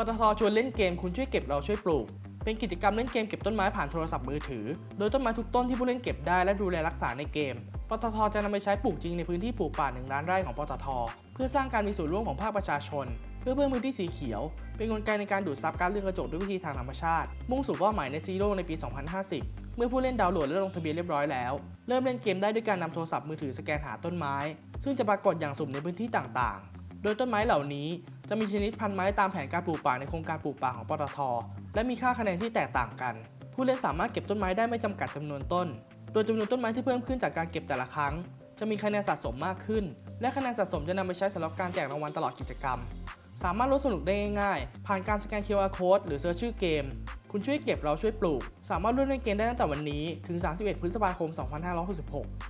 ปตทชวนเล่นเกมคุณช่วยเก็บเราช่วยปลูก เป็นกิจกรรมเล่นเกมเก็บต้นไม้ผ่านโทรศัพท์มือถือ โดยต้นไม้ทุกต้นที่ผู้เล่นเก็บได้และดูแลรักษาในเกม ปตทจะนำไปใช้ปลูกจริงในพื้นที่ปลูกป่า1ล้านไร่ของปตท เพื่อสร้างการมีส่วนร่วมของภาคประชาชน เพื่อเพิ่มพื้นที่สีเขียว เป็นกลไกในการดูดซับก๊าซเรือนกระจกด้วยวิธีทางธรรมชาติ มุ่งสู่เป้าหมายในซีโร่ในปี 2050เมื่อผู้เล่นดาวน์โหลดและลงทะเบียนเรียบร้อยแล้ว เริ่มเล่นเกมได้ด้วยการนำโทรศัพท์มือถือสแกนหาต้นไม้ ซึ่งจะปรากฏอย่างสุ่มในพื้นที่ต่างๆ โดยต้นไม้เหล่านี้จะมีชนิดพันธุ์ไม้ตามแผนการปลูกป่าในโครงการปลูกป่าของปตท และมีค่าคะแนนที่แตกต่างกัน ผู้เล่นสามารถเก็บต้นไม้ได้ไม่จำกัดจำนวนต้น โดยจำนวนต้นไม้ที่เพิ่มขึ้นจากการเก็บแต่ละครั้ง จะมีคะแนนสะสมมากขึ้น และคะแนนสะสมจะนำไปใช้สำหรับการแจกรางวัลตลอดกิจกรรม สามารถร่วมสนุกได้ง่ายๆ ผ่านการสแกน QR Code หรือเซิร์ชชื่อเกม คุณช่วยเก็บเราช่วยปลูก สามารถร่วมเล่นเกมได้ตั้งแต่วันนี้ ถึง 31 พฤษภาคม 2566